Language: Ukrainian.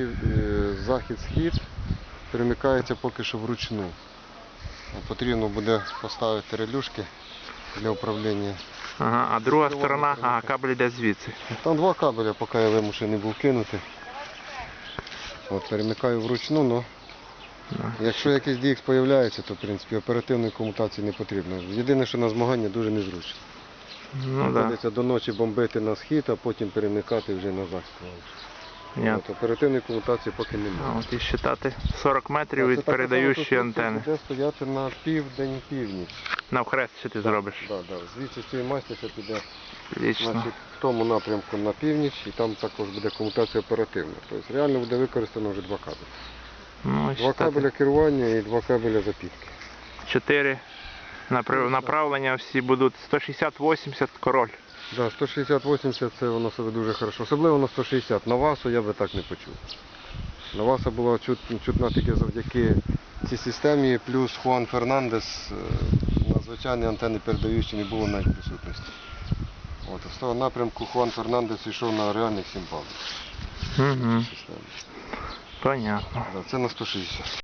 пів, е, захід-схід перемикається поки що вручну. Потрібно буде поставити релюшки для управління. Ага, а друга сторона, ага, кабель йде звідси. Там два кабеля, поки я вимушений був кинути. От, перемикаю вручну, але якщо якийсь DX з'являється, то в принципі оперативної комутації не потрібно. Єдине, що на змагання дуже незручно. Ну так, Приходиться до ночі бомбити на схід, а потім перемикати вже на захід. От, оперативної комутації поки немає. А от і считати 40 метрів Це від передаючої антени. Буде стояти на південь північ. Навхрест що ти зробиш. Да, да. Звідси з цієї масті ще піде Лічно. значить, в тому напрямку на північ, і там також буде комутація оперативна. Тобто реально буде використано вже два кабелі. Ну, і Два кабеля керування і два кабеля запітки. Чотири напра- направлення всі будуть 160-80 король. Да, 160-80 це воно себе дуже хорошо. Особливо на 160. На Васу я би так не почув. На Васа була чут, чутна тільки завдяки цій системі, плюс Хуан Фернандес е, на звичайній антенні передаючій не було навіть присутності. От, з того напрямку Хуан Фернандес йшов на реальних симпалах Угу. системи. Понятно. Да, це на 160.